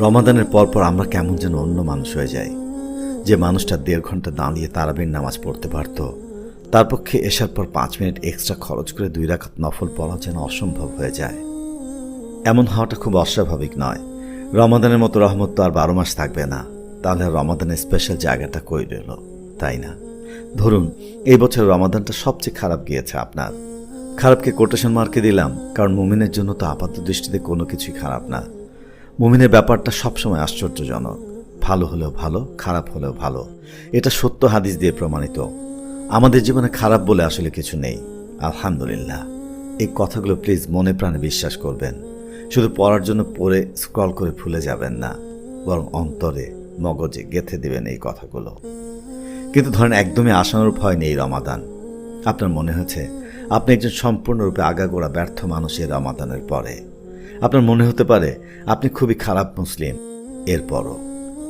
রমাদানের পরপর আমরা কেমন যেন অন্য মানুষ হয়ে যাই। যে মানুষটা দেড় ঘণ্টা দাঁড়িয়ে তারাবির নামাজ পড়তে পারত, তার পক্ষে এসার পর পাঁচ মিনিট এক্সট্রা খরচ করে দুই রাখাত নফল পড়া যেন অসম্ভব হয়ে যায়। এমন হওয়াটা খুব অস্বাভাবিক নয়। রমাদানের মতো রহমত তো আর বারো মাস থাকবে না। তাহলে রমাদানের স্পেশাল জায়গাটা কই রইল, তাই না? ধরুন, এই বছর রমাদানটা সবচেয়ে খারাপ গিয়েছে আপনার। খারাপকে কোটেশন মার্কে দিলাম, কারণ মুমিনের জন্য তো আপাত দৃষ্টিতে কোনো কিছুই খারাপ না। মুমিনের ব্যাপারটা সবসময় আশ্চর্যজনক। ভালো হলেও ভালো, খারাপ হলেও ভালো। এটা সত্য হাদিস দিয়ে প্রমাণিত। আমাদের জীবনে খারাপ বলে আসলে কিছু নেই। আলহামদুলিল্লাহ। এই কথাগুলো প্লিজ মনে প্রাণে বিশ্বাস করবেন। শুধু পড়ার জন্য পড়ে স্ক্রল করে ভুলে যাবেন না। বরং অন্তরে মগজে গেথে দেবেন এই কথাগুলো। কিন্তু ধরেন একদমই আশানুরূপ হয়নি এই রমাদান। আপনার মনে হয়েছে, আপনি একজন সম্পূর্ণরূপে আগাগোড়া ব্যর্থ মানুষ এই রমাদানের পরে। আপনার মনে হতে পারে আপনি খুবই খারাপ মুসলিম। এরপরও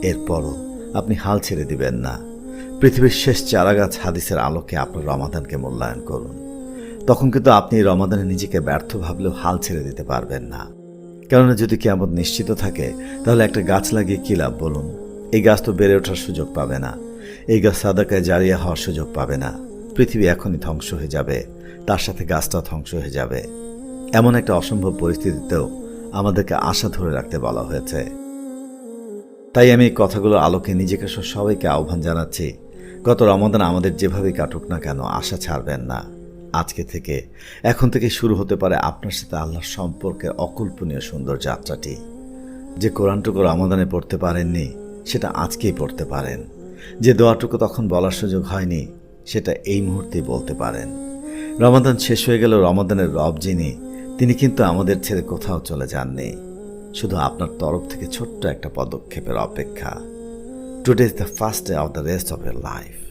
এরপরও আপনি হাল ছেড়ে দিবেন না। পৃথিবীর শেষ চারাগাছ হাদিসের আলোকে আপনার রমাদানকে মূল্যায়ন করুন। তখন কিন্তু আপনি রমাদানে নিজেকে ব্যর্থ ভাবলেও হাল ছেড়ে দিতে পারবেন না। কেননা যদি কেমন নিশ্চিত থাকে, তাহলে একটা গাছ লাগিয়ে কী লাভ বলুন? এই গাছ তো বেড়ে ওঠার সুযোগ পাবে না। এই গাছ সাদাকায় জারিয়া হওয়ার সুযোগ পাবে না। পৃথিবী এখনই ধ্বংস হয়ে যাবে। তার সাথে গাছটাও ধ্বংস হয়ে যাবে। এমন একটা অসম্ভব পরিস্থিতিতেও আমাদেরকে আশা ধরে রাখতে বলা হয়েছে। তাই আমি এই কথাগুলো আলোকে নিজেকে সবাইকে আহ্বান জানাচ্ছি, গত রমাদান আমাদের যেভাবেই কাটুক না কেন আশা ছাড়বেন না। আজকে থেকে, এখন থেকে শুরু হতে পারে আপনার সাথে আল্লাহর সম্পর্কের অকল্পনীয় সুন্দর যাত্রাটি। যে কোরআনটুকু রমাদানে পড়তে পারেননি, সেটা আজকেই পড়তে পারেন। যে দোয়াটুকু তখন বলার সুযোগ হয়নি, সেটা এই মুহূর্তেই বলতে পারেন। রমাদান শেষ হয়ে গেল রমাদানের রব যিনি তিনি কিন্তু আমাদের ছেড়ে কোথাও চলে যাননি। শুধু আপনার তরফ থেকে ছোট্ট একটা পদক্ষেপের অপেক্ষা। Today is the first day of the rest of year life